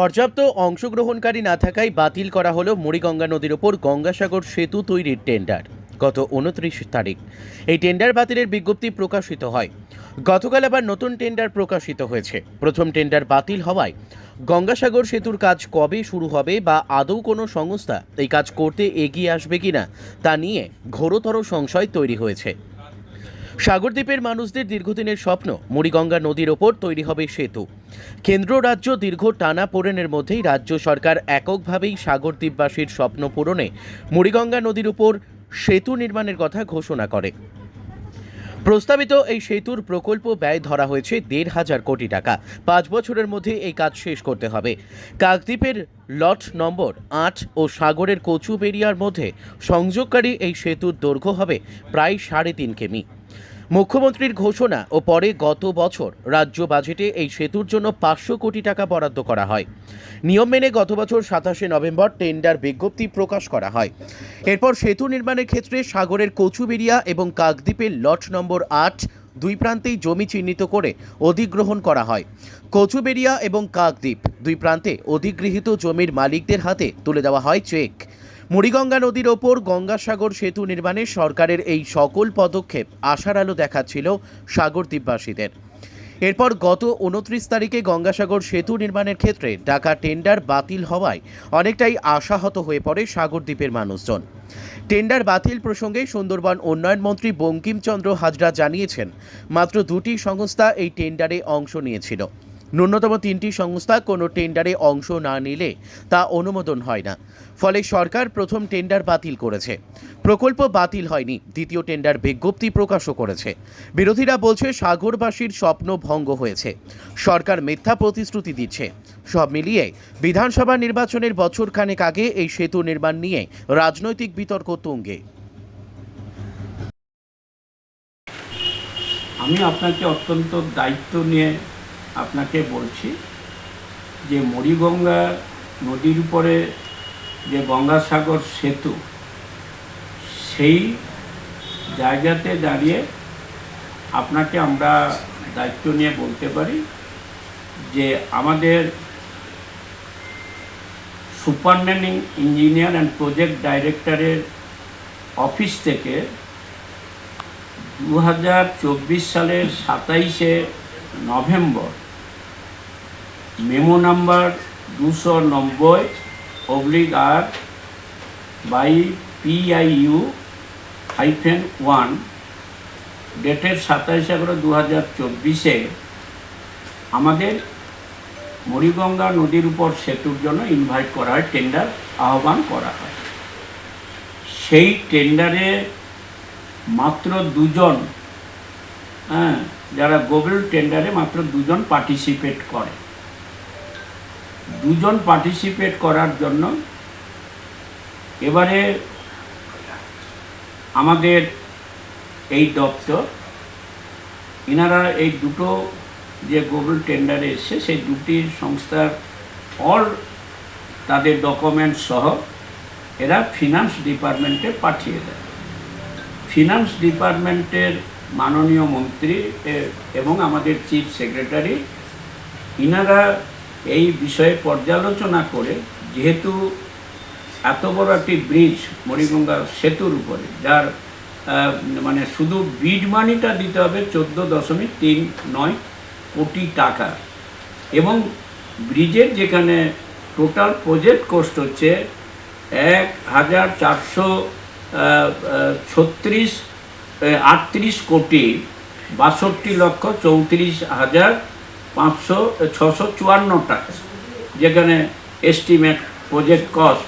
পর্যাপ্ত অংশগ্রহণকারী না থাকায় বাতিল করা হলো মুড়িগঙ্গা নদীর ওপর গঙ্গাসাগর সেতু তৈরির টেন্ডার। গত উনত্রিশ তারিখ এই টেন্ডার বাতিলের বিজ্ঞপ্তি প্রকাশিত হয়। গতকাল আবার নতুন টেন্ডার প্রকাশিত হয়েছে। প্রথম টেন্ডার বাতিল হওয়ায় গঙ্গাসাগর সেতুর কাজ কবে শুরু হবে বা আদৌ কোনো সংস্থা এই কাজ করতে এগিয়ে আসবে কিনা তা নিয়ে ঘোরতর সংশয় তৈরি হয়েছে। সাগরদ্বীপের মানুষদের দীর্ঘদিনের স্বপ্ন, মুড়িগঙ্গা নদীর ওপর তৈরি হবে সেতু। কেন্দ্র রাজ্য দীর্ঘ টানা পোড়েনের মধ্যেই রাজ্য সরকার এককভাবেই সাগরদ্বীপবাসীর স্বপ্ন পূরণে মুড়িগঙ্গা নদীর উপর সেতু নির্মাণের কথা ঘোষণা করে। প্রস্তাবিত এই সেতুর প্রকল্প ব্যয় ধরা হয়েছে দেড় হাজার কোটি টাকা। পাঁচ বছরের মধ্যে এই কাজ শেষ করতে হবে। কাকদ্বীপের লট নম্বর আট ও সাগরের কচুবেরিয়ার মধ্যে সংযোগকারী এই সেতুর দৈর্ঘ্য হবে প্রায় সাড়ে তিন কিমি। মুখ্যমন্ত্রীর ঘোষণা ও পরে গত বছর রাজ্য বাজেটে এই সেতুর জন্য পাঁচশো কোটি টাকা বরাদ্দ করা হয়। নিয়ম মেনে গত বছর সাতাশে নভেম্বর টেন্ডার বিজ্ঞপ্তি প্রকাশ করা হয়। এরপর সেতু নির্মাণের ক্ষেত্রে সাগরের কচুবেরিয়া এবং কাকদ্বীপের লট নম্বর আট দুই প্রান্তেই জমি চিহ্নিত করে অধিগ্রহণ করা হয়। কচুবেরিয়া এবং কাকদ্বীপ দুই প্রান্তে অধিগৃহীত জমির মালিকদের হাতে তুলে দেওয়া হয় চেক। মুড়িগঙ্গা নদীর ওপর গঙ্গাসাগর সেতু নির্মাণে সরকারের এই সকল পদক্ষেপ আশার আলো দেখাচ্ছিল সাগরদ্বীপবাসীদের এরপর গত উনত্রিশ তারিখে গঙ্গাসাগর সেতু নির্মাণের ক্ষেত্রে ডাকা টেন্ডার বাতিল হওয়ায় অনেকটাই আশাহত হয়ে পড়ে সাগরদ্বীপের মানুষজন। টেন্ডার বাতিল প্রসঙ্গে সুন্দরবন উন্নয়ন মন্ত্রী বঙ্কিমচন্দ্র হাজরা জানিয়েছেন, মাত্র দুটি সংস্থা এই টেন্ডারে অংশ নিয়েছিল। ন্যূনতম তিনটি সংস্থা কোনো টেন্ডারে অংশ না নিলে তা অনুমোদন হয় না। ফলে সরকার প্রথম টেন্ডার বাতিল করেছে। প্রকল্প বাতিল হয়নি, দ্বিতীয় টেন্ডার বিজ্ঞপ্তি প্রকাশও করেছে। বিরোধীরা বলছে সাগরবাসীর স্বপ্ন ভঙ্গ হয়েছে। সরকার মিথ্যা প্রতিশ্রুতি দিচ্ছে। সব মিলিয়ে বিধানসভা নির্বাচনের বছরখানেক আগে এই সেতু নির্মাণ নিয়ে রাজনৈতিক বিতর্ক তুঙ্গে। আমি আপনাকে অত্যন্ত দায়িত্ব নিয়ে আপনাকে বলছি যে মরিগঙ্গা নদীর উপরে যে গঙ্গাসাগর সেতু, সেই জায়গাতে দাঁড়িয়ে আপনাকে আমরা দায়িত্ব নিয়ে বলতে পারি যে আমাদের সুপারন্ডেন্টিং ইঞ্জিনিয়ার অ্যান্ড প্রজেক্ট ডাইরেক্টরের অফিস থেকে দু হাজার চব্বিশ সালের সাতাইশে নভেম্বর। মেমো নাম্বার দুশো নব্বই oblique R by PIU hyphen one, ডেটের সাতাইশ এগারো দু হাজার চব্বিশে আমাদের মরিগঙ্গা নদীর উপর সেতুর জন্য ইনভাইট করা হয় টেন্ডার আহ্বান করা হয়। সেই টেন্ডারে মাত্র দুজন হ্যাঁ যারা গোবেল টেন্ডারে মাত্র দুজন পার্টিসিপেট করে। দুজন পার্টিসিপেট করার জন্য এবারে আমাদের এই দপ্তর এনারা এই দুটো যে গোবেল টেন্ডারে এসছে, সেই দুটি সংস্থার অল তাদের ডকুমেন্ট সহ এরা ফিনান্স ডিপার্টমেন্টে পাঠিয়ে দেয়। ফিনান্স ডিপার্টমেন্টের মাননীয় মন্ত্রী এবং আমাদের চিফ সেক্রেটারি ইনারা এই বিষয়ে পর্যালোচনা করে, যেহেতু এত বড় একটি ব্রিজ মরিগঙ্গা সেতুর উপরে, যার মানে শুধু বিড মানিটা দিতে হবে চোদ্দ দশমিক তিন নয় কোটি টাকা। এবং ব্রিজের যেখানে টোটাল প্রজেক্ট কস্ট হচ্ছে এক হাজার চারশো ছত্রিশ আটত্রিশ কোটি বাষট্টি লক্ষ চৌত্রিশ হাজার পাঁচশো ছশো চুয়ান্ন টাকা। যেখানে এস্টিমেট প্রজেক্ট কস্ট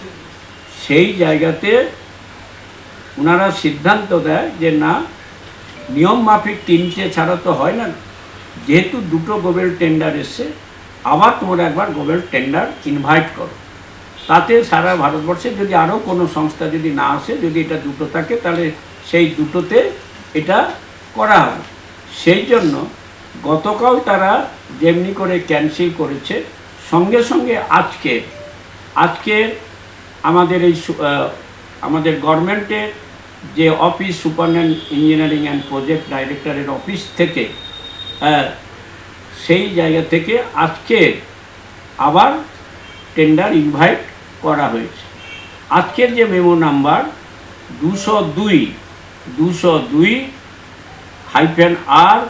সেই জায়গাতে ওনারা সিদ্ধান্ত দেয় যে না, নিয়ম মাফিক তিনটে ছাড়া তো হয় না। যেহেতু দুটো গোবেল টেন্ডার এসছে, আবার তোমরা একবার গোবেল টেন্ডার ইনভাইট করো। তাতে সারা ভারতবর্ষে যদি আরও কোনো সংস্থা যদি না আসে, যদি এটা দুটো থাকে, তাহলে সেই দুটোতে এটা করা হবে। সেই জন্য গতকাল তারা যেমনি করে ক্যান্সেল করেছে, সঙ্গে সঙ্গে আজকে আজকে আমাদের এই আমাদের গভর্নমেন্টের যে office superintendent engineering and project ডাইরেক্টরের office থেকে সেই জায়গা থেকে আজকে আবার টেন্ডার ইনভাইট করা হয়েছে। আজকের যে মেমো নাম্বার দুশো দুই দুশো দুই hyphen R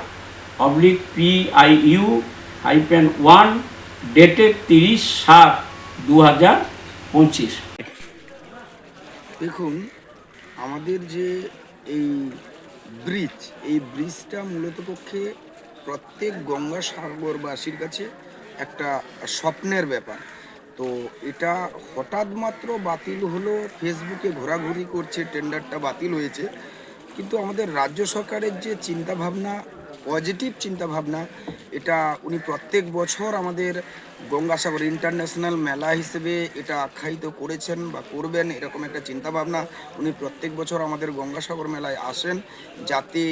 oblique P I U hyphen one dated তিরিশ সাত দু হাজার পঁচিশ। দেখুন, আমাদের যে এই ব্রিজ, এই ব্রিজটা মূলত পক্ষে প্রত্যেক গঙ্গাসাগরবাসীর কাছে একটা স্বপ্নের ব্যাপার। তো এটা হঠাৎ মাত্র বাতিল হলো, ফেসবুকে ঘোরাঘুরি করছে, টেন্ডারটা বাতিল হয়েছে। কিন্তু আমাদের রাজ্য সরকারের যে চিন্তাভাবনা পজিটিভ চিন্তাভাবনা, এটা উনি প্রত্যেক বছর আমাদের গঙ্গাসাগর ইন্টারন্যাশনাল মেলা হিসেবে এটা আখ্যায়িত করেছেন বা করবেন, এরকম একটা চিন্তাভাবনা উনি প্রত্যেক বছর আমাদের গঙ্গাসাগর মেলায় আসেন, যাতে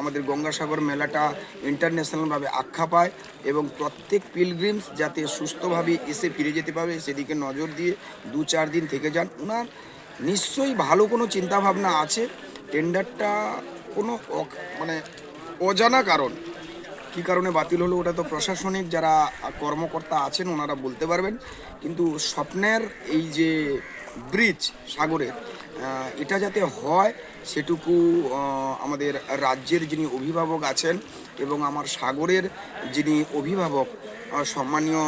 আমাদের গঙ্গাসাগর মেলাটা ইন্টারন্যাশনালভাবে আখ্যা পায় এবং প্রত্যেক পিলগ্রিমস যাতে সুস্থভাবে এসে ফিরে যেতে পারে, সেদিকে নজর দিয়ে দু চার দিন থেকে যান। ওনার নিশ্চয়ই ভালো কোনো চিন্তাভাবনা আছে। টেন্ডারটা কোনো মানে অজানা কারণ। কী কারণে বাতিল হলো ওটা তো প্রশাসনিক, যারা কর্মকর্তা আছেন ওনারা বলতে পারবেন। কিন্তু স্বপ্নের এই যে ব্রিজ সাগরের এটা যাতে হয় সেটুকু আমাদের রাজ্যের যিনি অভিভাবক আছেন এবং আমার সাগরের যিনি অভিভাবক সম্মানীয়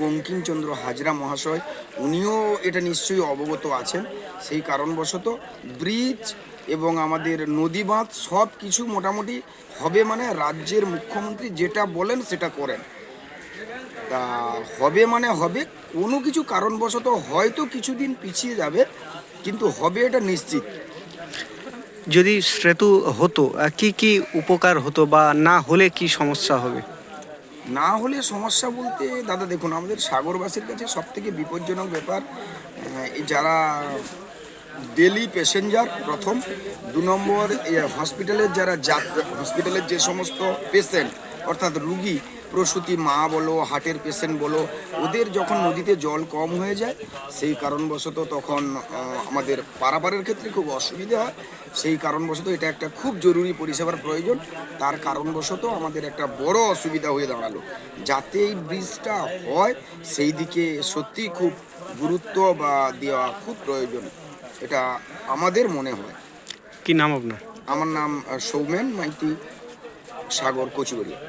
বঙ্কিমচন্দ্র হাজরা মহাশয়, উনিও এটা নিশ্চয়ই অবগত আছেন। সেই কারণবশত ব্রিজ এবং আমাদের নদী বাঁধ সব কিছু মোটামুটি হবে মানে রাজ্যের মুখ্যমন্ত্রী যেটা বলেন সেটা করেন। তা হবে মানে হবে, কোনো কিছু কারণবশত হয়তো কিছুদিন পিছিয়ে যাবে, কিন্তু হবে এটা নিশ্চিত। যদি সেতু হতো কি কি উপকার হতো বা না হলে কি সমস্যা হবে? না হলে সমস্যা বলতে, দাদা দেখুন, আমাদের সাগরবাসীর কাছে সব থেকে বিপজ্জনক ব্যাপার যারা ডেলি প্যাসেঞ্জার প্রথম, দু নম্বর হসপিটালের যারা যাত্রা হসপিটালের যে সমস্ত পেশেন্ট অর্থাৎ রুগী প্রসূতি মা বলো হার্টের পেশেন্ট বলো ওদের যখন নদীতে জল কম হয়ে যায় সেই কারণবশত তখন আমাদের পারাপারের ক্ষেত্রে খুব অসুবিধা হয়। সেই কারণবশত এটা একটা খুব জরুরি পরিষেবার প্রয়োজন। তার কারণবশত আমাদের একটা বড় অসুবিধা হয়ে দাঁড়াল। যাতে এই ব্রিজটা হয় সেই দিকে সত্যি খুব গুরুত্ব বা দেওয়া খুব প্রয়োজন। এটা আমাদের মনে হয়। কি নাম আপনার? আমার নাম সৌমেন মাইতি সাগর কচুবড়িয়া